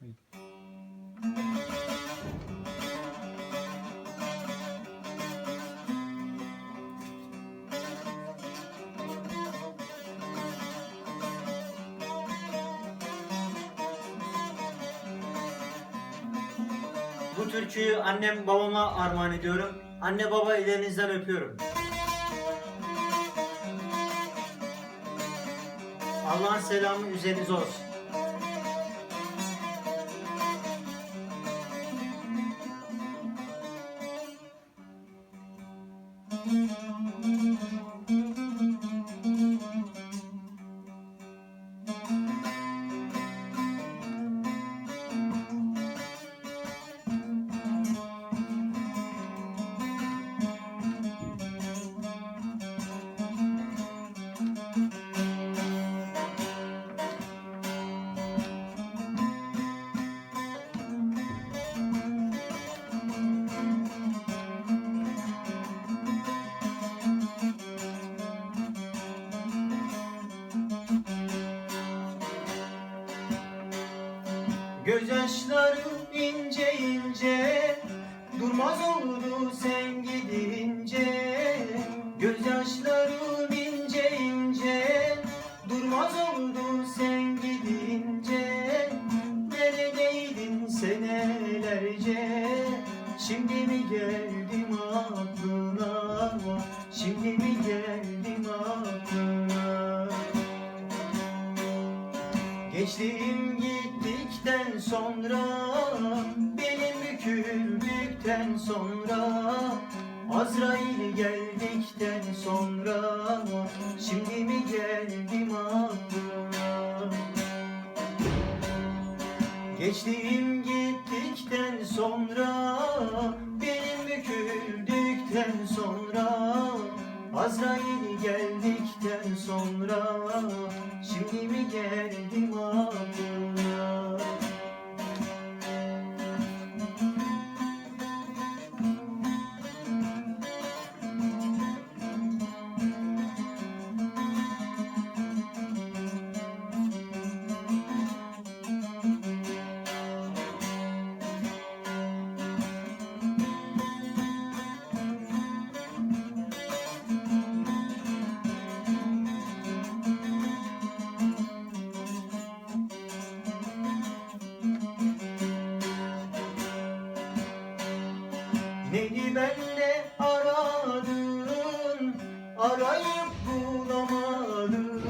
Bu türküyü annem babama armağan ediyorum. Anne baba ellerinizden öpüyorum. Allah'ın selamı üzerinize olsun. Müzik Gözyaşlarım ince ince Durmaz oldu sen gidince. Gözyaşlarım ince ince Durmaz oldu sen gidince. Neredeydin senelerce? Şimdi mi geldim aklına? Şimdi mi geldim Geçtiğim gittikten sonra Benim büküldükten sonra Azrail geldikten sonra Şimdi mi geldim aklına Geçtiğim gittikten sonra Benim büküldükten sonra Azrail geldikten sonra Şimdi mi geldim aklına Neydi benle aradın? Arayıp bulamadın.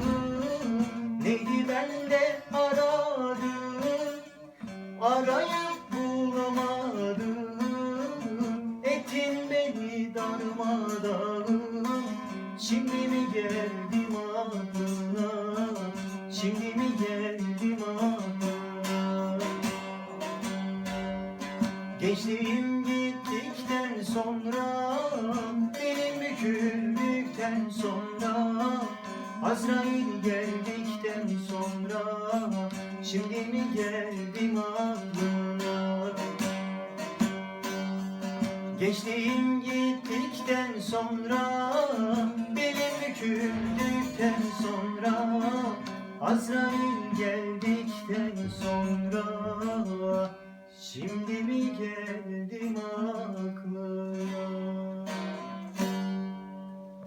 Neydi bende aradın? Arayıp bulamadın. Etin beni darmadağın Şimdi mi geldim aklına Şimdi mi geldim aklına Gençliğim gittikten sonra Benim büküldükten sonra Azrail geldikten sonra Şimdi mi geldim aklına Gençliğim gittikten sonra Benim büküldükten sonra Azrail geldikten sonra Şimdi mi aklına